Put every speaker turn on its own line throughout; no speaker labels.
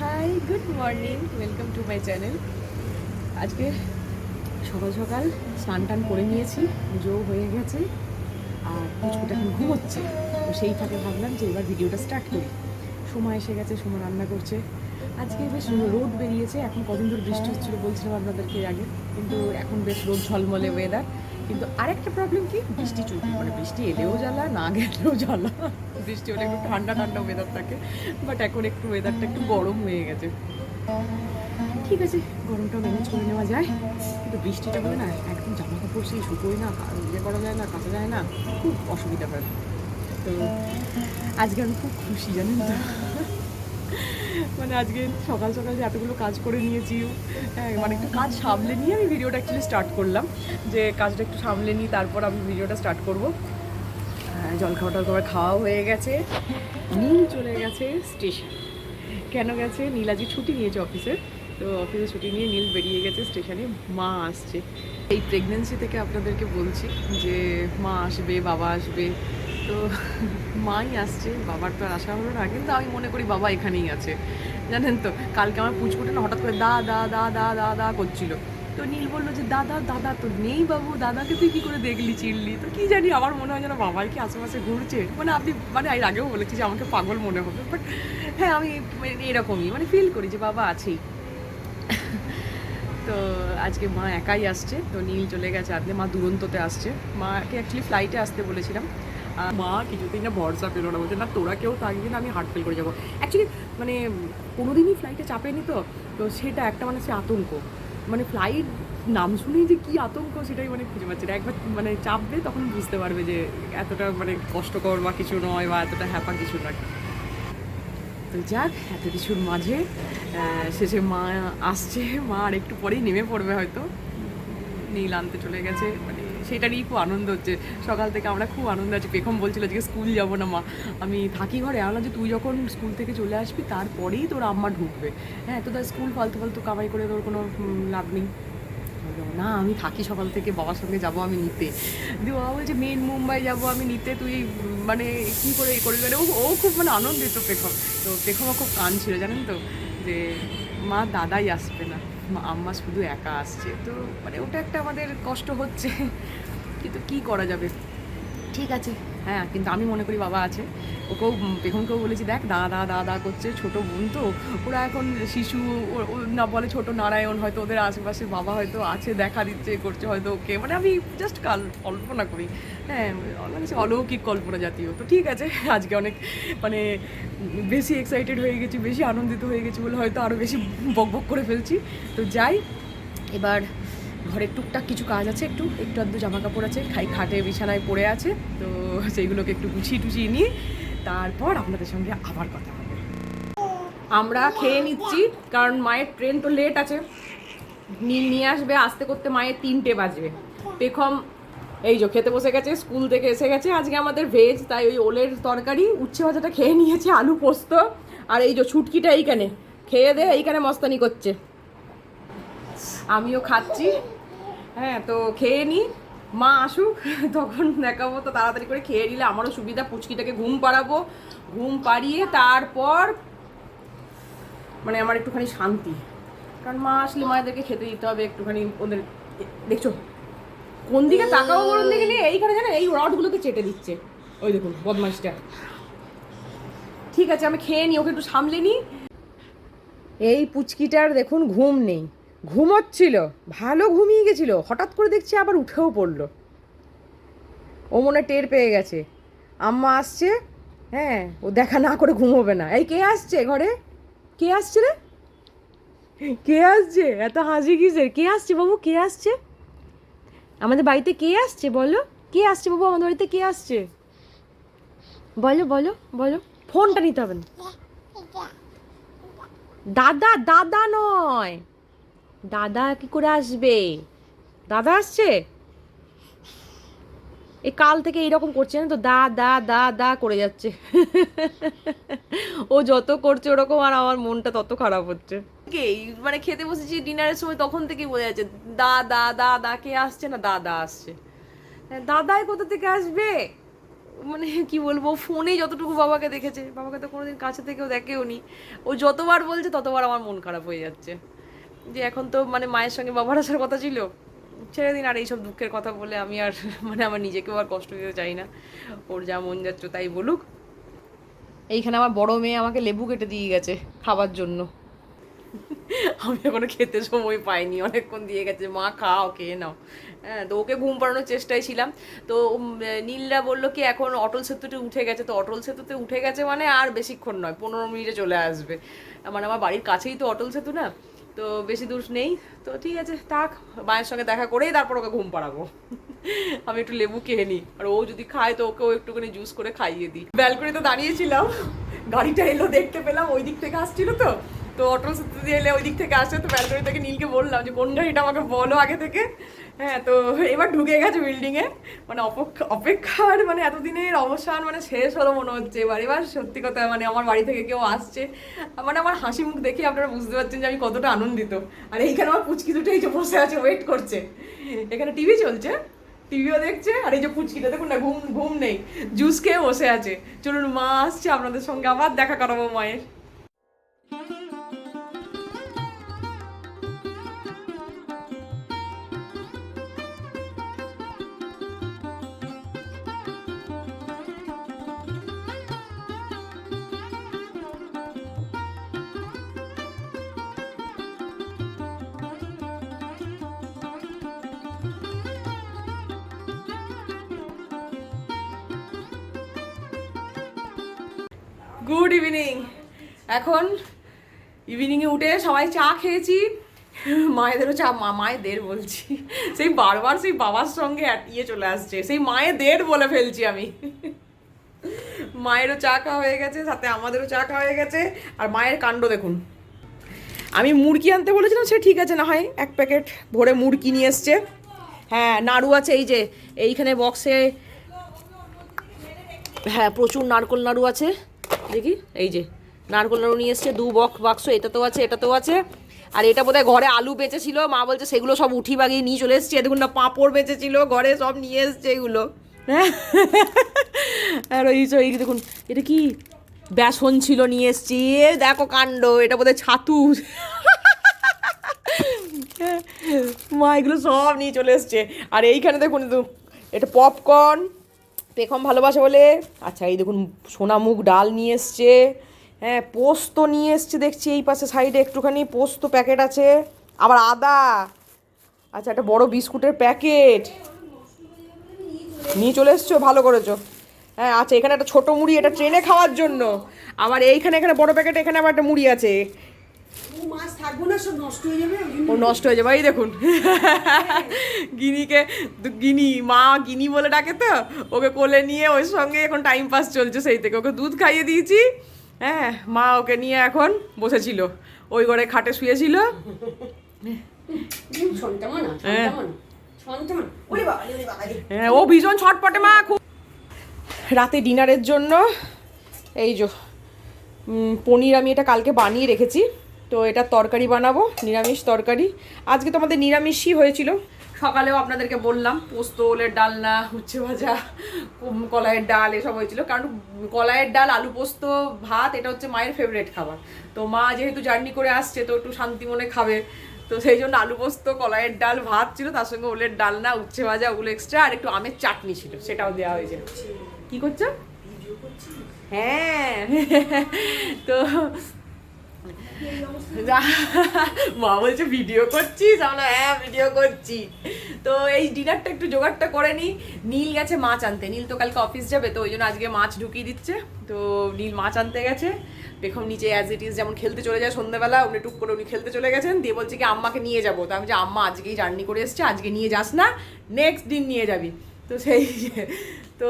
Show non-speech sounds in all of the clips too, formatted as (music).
Hi good morning welcome to my channel আজকে সকাল সকাল স্নান টান করে নিয়েছি, পুজো হয়ে গেছে, আর পুচকুটা এখন ঘুমোচ্ছে। তো সেই ফাঁকে ভাবলাম যে এবার ভিডিওটা স্টার্ট করি। সময় এসে গেছে, সময় রান্না করছে। আজকে বেশ রোদ বেরিয়েছে, এখন কদিন ধরে বৃষ্টি হচ্ছিল বলছিলাম আপনাদেরকে আগে, কিন্তু এখন বেশ রোদ ঝলমলে ওয়েদার কিন্তু আরেকটা প্রবলেম কি? বৃষ্টি চলছে মানে বৃষ্টি এলেও জ্বালা, না গেলেও জ্বালা। বৃষ্টি হলে একটু ঠান্ডা ঠান্ডা ওয়েদার থাকে বাট এখন একটু ওয়েদারটা একটু গরম হয়ে গেছে। ঠিক আছে গরমটা ম্যানেজ করে নেওয়া যায়। কিন্তু বৃষ্টিটা হলে না, একদম জামা কাপড় সেই শুকোয় না ইয়ে করা যায় না, কাটা যায় না, খুব অসুবিধা হয়। তো আজকে আমি খুব খুশি, জানেন তো। মানে আজকে সকাল সকাল যে এতগুলো কাজ করে নিয়েছি হ্যাঁ মানে একটু কাজ সামলে নিয়ে আমি ভিডিওটা অ্যাকচুয়ালি স্টার্ট করলাম। যে কাজটা একটু সামলে নিই তারপর আমি ভিডিওটা স্টার্ট করব। হ্যাঁ, জল খাওয়া টল খাওয়া হয়ে গেছে। নীল চলে গেছে স্টেশন। কেন গেছে? নীল আজকে ছুটি নিয়েছে অফিসে তো অফিসে ছুটি নিয়ে নীল বেরিয়ে গেছে স্টেশনে। মা আসছে। এই প্রেগনেন্সি থেকে আপনাদেরকে বলছি যে মা আসবে বাবা আসবে। তো মাই আসছে, বাবার তো আর আসা হলো না, কিন্তু আমি মনে করি বাবা এখানেই আছে। জানেন তো, কালকে আমার পুচকুটে না হঠাৎ করে দা দা দা দা দা দা করছিল। তো নীল বলল যে, দাদা দাদা তো নেই বাবু, দাদাকে তুই কি করে দেখলি চিনলি তো কি জানি, আমার মনে হয় যেন বাবাই কি আশেপাশে ঘুরছে। মানে আপনি মানে এর আগেও বলেছি যে, আমাকে পাগল মনে হবে। বাট হ্যাঁ আমি এরকমই মানে ফিল করি যে, বাবা আছেই। তো আজকে মা একাই আসছে, তো নীল চলে গেছে আদলে মা দুরন্ততে আসছে। মাকে অ্যাকচুয়ালি ফ্লাইটে আসতে বলেছিলাম। মা, কিছুতেই না ভরসা পেল না। বলছে, না, তোরা কেউ থাকবি না, আমি হার্ট ফেল করে যাব। অ্যাকচুয়ালি মানে কোনোদিনই ফ্লাইটে চাপেনি তো? তো সেটা একটা মানে সে আতঙ্ক। মানে ফ্লাইট নাম শুনেই যে কী আতঙ্ক, সেটাই মানে খুঁজে পাচ্ছি না। একবার মানে চাপবে, তখন বুঝতে পারবে যে এতটা মানে কষ্টকর বা কিছু নয় বা এতটা হ্যাপা কিছু নয়। তো যাক, এত কিছুর মাঝে শেষে মা আসছে। মা আর একটু পরেই নেমে পড়বে হয়তো। নীল আনতে চলে গেছে। সেটা নিয়েই খুব আনন্দ হচ্ছে। সকাল থেকে আমরা খুব আনন্দ আছি। পেখম বলছিল যে স্কুল যাব না মা। আমি থাকি ঘরে। আমরা যে তুই যখন স্কুল থেকে চলে আসবি, তারপরেই তোর আম্মা ঢুকবে। হ্যাঁ তো তার স্কুল ফালতু ফালতু কামাই করে তোর কোনো লাভ নেই। না, আমি থাকি সকাল থেকে। বাবার সঙ্গে যাব আমি নিতে। দিয়ে বাবা বলছে, মেন মুম্বাই যাব আমি নিতে। তুই মানে কী করে এই করবি? মানে ও ও খুব মানে আনন্দিত পেখম। তো পেখমা খুব কান ছিল, জানেন তো? যে মা দাদাই আসবে না। আম্মা শুধু একা আসছে, তো মানে ওটা একটা আমাদের কষ্ট হচ্ছে। কিন্তু কি করা যাবে? ঠিক আছে। হ্যাঁ কিন্তু আমি মনে করি বাবা আছে। ওকেও পেখমকেও বলেছি, দেখ দা দা দা দা করছে, ছোট বোন তো। ওরা এখন শিশু না বলে ছোট নারায়ণ, হয়তো ওদের আশেপাশে বাবা হয়তো আছে, দেখা দিচ্ছে, করছে হয়তো ওকে। মানে আমি জাস্ট কাল কল্পনা করি। হ্যাঁ মানে অলৌকিক কল্পনা জাতীয়। তো ঠিক আছে, আজকে অনেক মানে বেশি এক্সাইটেড হয়ে গেছি, বেশি আনন্দিত হয়ে গেছি বলে হয়তো আরও বেশি বক বক করে ফেলছি। তো যাই, এবার ঘরের টুকটাক কিছু কাজ আছে, একটু একটু আধটু জামা কাপড় আছে, খাই খাটে বিছানায় পড়ে আছে, তো সেইগুলোকে একটু গুছিয়ে টুছিয়ে নিয়ে তারপর আপনাদের সঙ্গে আবার কথা হবে। আমরা খেয়ে নিচ্ছি, কারণ মায়ের ট্রেন তো লেট আছে। নিয়ে আসবে, আসতে করতে মায়ের তিনটে বাজবে। পেখম, এই যে খেতে বসে গেছে, স্কুল থেকে এসে গেছে, আজকে আমাদের ভেজ তাই ওই ওলের তরকারি, উচ্ছে ভাজাটা খেয়ে নিয়েছে আলু পোস্ত, আর এই যে ছুটকিটা এইখানে, খেয়ে দে, এইখানে মস্তানি করছে। আমিও খাচ্ছি। হ্যাঁ তো খেয়ে নি। মা আসুক, তখন দেখাবো। তো তাড়াতাড়ি করে খেয়ে নিলে আমারও সুবিধা। পুচকিটাকে ঘুম পাড়াবো। ঘুম পাড়িয়ে তারপর মানে আমার একটুখানি শান্তি। কারণ মা আসলে মায়েদেরকে খেতে দিতে হবে একটুখানি। ওদের দেখছ, কোন দিকে তাকাবো দিকে নিয়ে এইখানে জানেন, এই রডগুলোকে চেটে দিচ্ছে। ওই দেখুন বদমাসটা ঠিক আছে, আমি খেয়ে নিই ওকে একটু সামলে নিই এই পুচকিটার দেখুন, ঘুম নেই। ঘুমোচ্ছিল, ভালো ঘুমিয়ে গেছিল, হঠাৎ করে দেখছি আবার উঠেও পড়ল। ও মনে টের পেয়ে গেছে। আম্মা আসছে হ্যাঁ ও দেখা না করে ঘুমোবে না। এই কে আসছে ঘরে? কে আসছে রে? কে আসছে? এত হাসি কিসের? কে আসছে বাবু? কে আসছে? আমাদের বাড়িতে কে আসছে বলো? কে আসছে বাবু? আমাদের বাড়িতে কে আসছে? বলো বলো বলো। ফোনটা নিতে হবে না। দাদা দাদা নয়। দাদা কি করে আসবে? দাদা আসছে? এই কাল থেকে এইরকম করছে না তো? দা দা দা দা করে যাচ্ছে। ও যত করছে ওরকম আর আমার মনটা তত খারাপ হচ্ছে। মানে খেতে বসেছি ডিনারের সময় তখন থেকেই বোঝা যাচ্ছে দা দা দা দা কে আসছে না দাদা আসছে? হ্যাঁ, দাদাই কোথা থেকে আসবে? মানে কি বলব ফোনে যতটুকু বাবাকে দেখেছে বাবাকে তো কোনোদিন কাছে থেকেও দেখেও নি ও যতবার বলছে ততবার আমার মন খারাপ হয়ে যাচ্ছে। যে এখন তো মানে মায়ের সঙ্গে বাবার আসার কথা ছিল ছেড়ে দিন আর এইসব দুঃখের কথা বলে আমি আর (laughs) মানে আমার নিজেকেও আর কষ্ট দিতে চাই না। ওর যা মন যাচ্ছে তাই বলুক। এইখানে আমার বড় মেয়ে আমাকে লেবু কেটে দিয়ে গেছে খাবার জন্য। (laughs) আমি এখনও খেতে সময় পাইনি অনেকক্ষণ দিয়ে গেছে। মা খাও খেয়ে নাও। হ্যাঁ তো ওকে ঘুম পাড়ানোর চেষ্টায় ছিলাম। তো নীলরা বলল কি এখন অটল সেতুতে উঠে গেছে। তো অটল সেতুতে উঠে গেছে মানে আর বেশিক্ষণ নয় পনেরো মিনিটে চলে আসবে। মানে আমার বাড়ির কাছেই তো অটল সেতু না? তো বেশি দূর নেই। তো ঠিক আছে, থাক। মায়ের সঙ্গে দেখা করেই তারপর ওকে ঘুম পাড়াবো। আমি একটু লেবু খেয়ে নিই। আর ও যদি খায় তো ওকেও একটুখানি জুস করে খাইয়ে দিই। ব্যালকনিতে দাঁড়িয়েছিলাম। গাড়িটা এলো, দেখতে পেলাম। ওই দিক থেকে আসছিল তো। তো অটো সেতু দিয়ে এলে ওই দিক থেকে আসছে, তো ব্যালকনি থেকে নীলকে বললাম যে, কোন গাড়িটা আমাকে বলো আগে থেকে? হ্যাঁ তো এবার ঢুকে গেছে বিল্ডিংয়ে মানে অপেক্ষা, অপেক্ষার মানে এতদিনের অবসান মানে শেষ হলো মনে হচ্ছে। এবার এবার সত্যি কথা মানে আমার বাড়ি থেকে কেউ আসছে। মানে আমার হাসি মুখ দেখে আপনারা বুঝতে পারছেন যে আমি কতটা আনন্দিত। আর এইখানে আমার পুচকি দুটো এই যে বসে আছে ওয়েট করছে। এখানে টিভি চলছে টিভিও দেখছে, আর এই যে পুচকিটা, দেখুন না, ঘুম ঘুম নেই। জুস খেয়ে বসে আছে। চলুন, মা আসছে আপনাদের সঙ্গে, আবার দেখা করাবো মায়ের। গুড ইভিনিং এখন ইভিনিংয়ে উঠে সবাই চা খেয়েছি। মায়েদেরও চা মায়েদের বলছি। সেই বারবার সেই বাবার সঙ্গে ইয়ে চলে আসছে। সেই মায়েদের বলে ফেলছি আমি। মায়েরও চা খাওয়া হয়ে গেছে, সাথে আমাদেরও চা খাওয়া হয়ে গেছে। আর মায়ের কাণ্ড দেখুন। আমি মুরগি আনতে বলেছিলাম, সে ঠিক আছে না হয়, এক প্যাকেট ভরে মুরগি নিয়ে এসছে। হ্যাঁ নাড়ু আছে, এই যে, এইখানে বক্সে হ্যাঁ প্রচুর নারকোল নাড়ু আছে। দেখি, এই যে, নারকোল নাড়ু নিয়ে এসছে, দু বক্স বাক্স এটাতেও আছে এটাতেও আছে। আর এটা বোধহয় ঘরে আলু বেঁচেছিল, মা বলছে সেগুলো সব উঠি বাগিয়ে নিয়ে চলে এসছে দেখুন না পাঁপড় বেঁচেছিল, ঘরে সব নিয়ে এসছে এগুলো। হ্যাঁ? আর ওই এই দেখুন, এটা কি? বেসন ছিল, নিয়ে এসছি। দেখো কাণ্ড, এটা বোধহয় ছাতু। মা, এগুলো সব নিয়ে চলে এসছে। আর এইখানে দেখুন, এটা পপকর্ন পেখম ভালোবাসে বলে। আচ্ছা এই দেখুন সোনামুখ ডাল নিয়ে এসছে। হ্যাঁ পোস্ত নিয়ে এসছে, দেখছি এই পাশে সাইডে একটুখানি পোস্ত প্যাকেট আছে। আবার আদা। আচ্ছা একটা বড় বিস্কুটের প্যাকেট। নিয়ে চলে এসছো? ভালো করেছ। হ্যাঁ আচ্ছা এখানে একটা ছোট মুড়ি, এটা ট্রেনে খাওয়ার জন্য। আবার এইখানে, এখানে বড় প্যাকেট, এখানে আবার একটা মুড়ি আছে।
ওই
ও নষ্ট হয়ে যাবে। এই দেখুন। গিনিকে গিনি মা গিনি বলে ডাকে তো ওকে কোলে নিয়ে ওর সঙ্গে এখন টাইম পাস চলছে সেই থেকে। ওকে দুধ খাইয়ে দিয়েছি। হ্যাঁ মা ওকে নিয়ে এখন বসেছিল। ওই ঘরে খাটে শুয়েছিল। হ্যাঁ। হ্যাঁ ও ভীষণ ছটপটে মা খুব। রাতে ডিনারের জন্য এই যে পনির আমি এটা কালকে বানিয়ে রেখেছি। তো এটা তরকারি বানাবো নিরামিষ তরকারি। আজকে তো আমাদের নিরামিষই হয়েছিল। সকালেও আপনাদেরকে বললাম পোস্ত ওলের ডালনা উচ্ছে ভাজা কলাইয়ের ডাল এসব হয়েছিল। কারণ কলাইয়ের ডাল আলু পোস্ত ভাত এটা হচ্ছে মায়ের ফেভারিট খাবার। তো মা যেহেতু জার্নি করে আসছে তো একটু শান্তি মনে খাবে। তো সেই জন্য আলু পোস্ত কলাইয়ের ডাল ভাত ছিল তার সঙ্গে ওলের ডালনা উচ্ছে ভাজা ওগুলো এক্সট্রা আর একটু আমের চাটনি ছিল সেটাও দেওয়া হয়েছে। কি করছ। হ্যাঁ। (laughs) তো মা বলছে ভিডিও করছিস আমরা হ্যাঁ ভিডিও করছি। তো এই ডিনারটা একটু জোগাড়টা করে নিই নীল গেছে মাছ আনতে। নীল তো কালকে অফিস যাবে, তো ওই জন্য আজকে মাছ ঢুকিয়ে দিচ্ছে। তো নীল মাছ আনতে গেছে। পেখম নিচে অ্যাজ ইট ইজ যেমন খেলতে চলে যায় সন্ধ্যাবেলা, উনি টুক করে উনি খেলতে চলে গেছেন। দিয়ে বলছে কি, আম্মাকে নিয়ে যাব। তো আমি যে আম্মা, আজকেই জার্নি করে এসছে, আজকে নিয়ে যাস না। নেক্সট দিন নিয়ে যাবি। তো সেই তো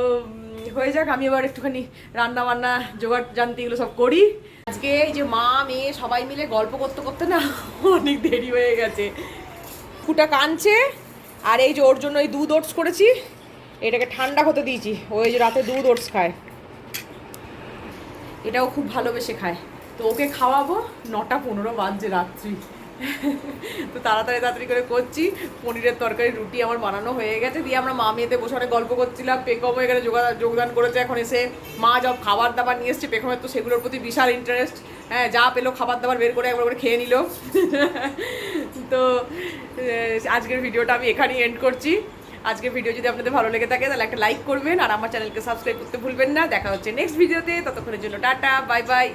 হয়ে যাক, আমি এবার একটুখানি রান্না বান্না জোগাড় জানতে এগুলো সব করি। আজকে এই যে মা, মেয়ে সবাই মিলে গল্প করতে করতে না অনেক দেরি হয়ে গেছে। ফুটা কানছে, আর এই যে ওর জন্য এই দুধ ওটস করেছি, এটাকে ঠান্ডা হতে দিয়েছি। ওই যে রাতে দুধ ওটস খায়। এটাও খুব ভালোবেসে খায়। তো ওকে খাওয়াবো নটা পনেরো বাজছে রাত্রি।
তো তাড়াতাড়ি তাড়াতাড়ি করে করছি। পনিরের তরকারি, রুটি আমার বানানো হয়ে গেছে। দিয়ে আমরা মা মেয়েতে বসে অনেক গল্প করছিলাম। পেকমও এখানে যোগা- যোগদান করেছে। এখন এসে মা সব খাবার দাবার নিয়ে এসছে। পেকমের তো সেগুলোর প্রতি বিশাল ইন্টারেস্ট হ্যাঁ যা পেল খাবার দাবার বের করে একবার করে খেয়ে নিল। তো আজকের ভিডিওটা আমি এখানেই এন্ড করছি। আজকের ভিডিও যদি আপনাদের ভালো লেগে থাকে, তাহলে একটা লাইক করবেন। আর আমার চ্যানেলকে সাবস্ক্রাইব করতে ভুলবেন না। দেখা হচ্ছে নেক্সট ভিডিওতে ততক্ষণের জন্য টাটা বাই বাই